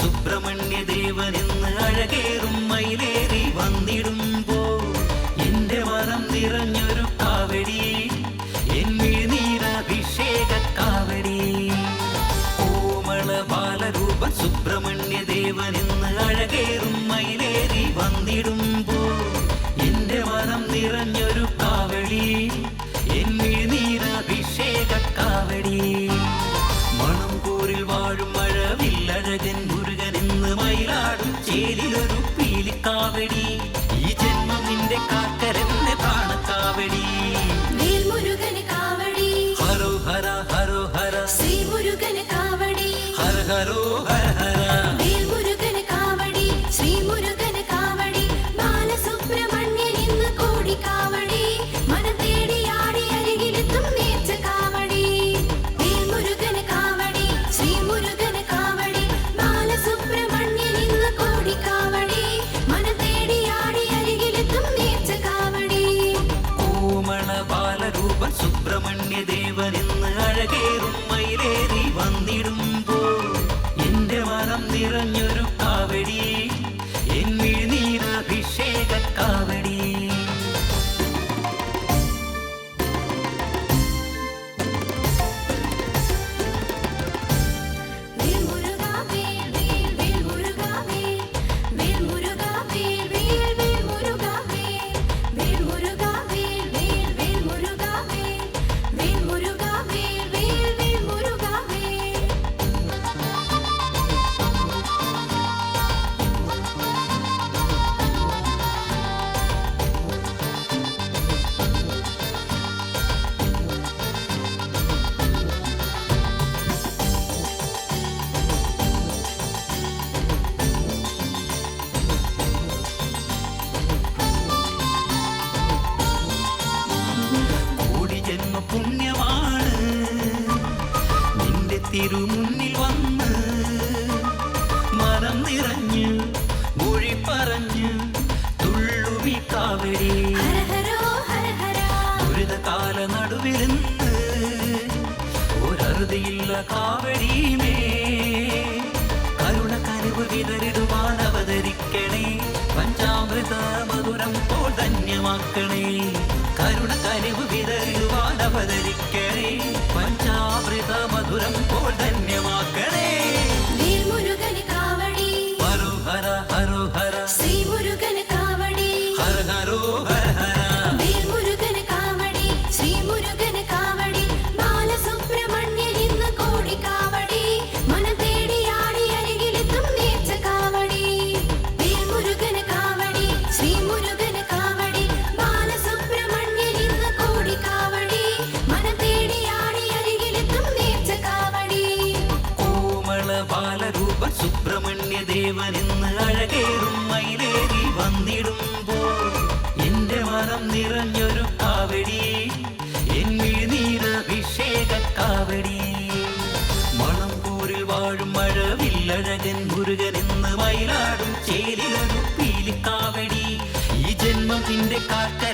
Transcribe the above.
സുബ്രഹ്മണ്യ ദേവനെന്ന് അഴകേറും മയിലേറി വന്നിടുമ്പോ എന്റെ മനം നിറഞ്ഞൊരു കാവടി. എന്നീരാഭിഷേക കാവടി. കോമള ബാലരൂപ സുബ്രഹ്മണ്യ പീലിക്കാവടി ഈ ജന്മം നിന്റെ കാക്കരെന്നെ കാണക്കാവടി വേൽമുരുകന് കാവടി. ഹരോ ഹര ഹരോ ഹര. ശ്രീമുരുകന് കാവടി. ഹര ഹരോ ഹര ഹര. സുബ്രഹ്മണ്യ ദേവനെന്ന് അഴകേറും മയിലേറി വന്നിടുമ്പോ എന്റെ മനം നിറഞ്ഞൊരു തിരുമുന്നിൽ വന്ന് മനം നിറഞ്ഞ് മൊഴി പറഞ്ഞ് തുള്ളുവി കാവരി ദുരിതകാല നടുവിരുന്ന് ഒരറുതിയില്ല കാവടിയുമേ കരുണ കരുവ് വിതറിടുവാൻ അവതരിക്കണേ. പഞ്ചാമൃത മധുരം പോൽ ധന്യമാക്കണേ. കരുണ കരുവ് വിതറിടുവാൻ അവതരിക്കണേ. പഞ്ചാമൃത മധുരം പോൽ ധന്യമാക്കണേ. ദേവനെന്ന് അഴകേറും മയിലേറി വന്നിടുമ്പോൾ എന്റെ മനം നിറഞ്ഞൊരു കാവടി എന്നീരാഭിഷേക കാവടി. മണം പോരിൽ വാഴും മഴവില്ലഴകൻ മുരുകൻ എന്ന് മയിലാടും ചേലിലൊരു പീലിക്കാവടി. ഈ ജന്മത്തിന്റെ കാക്ക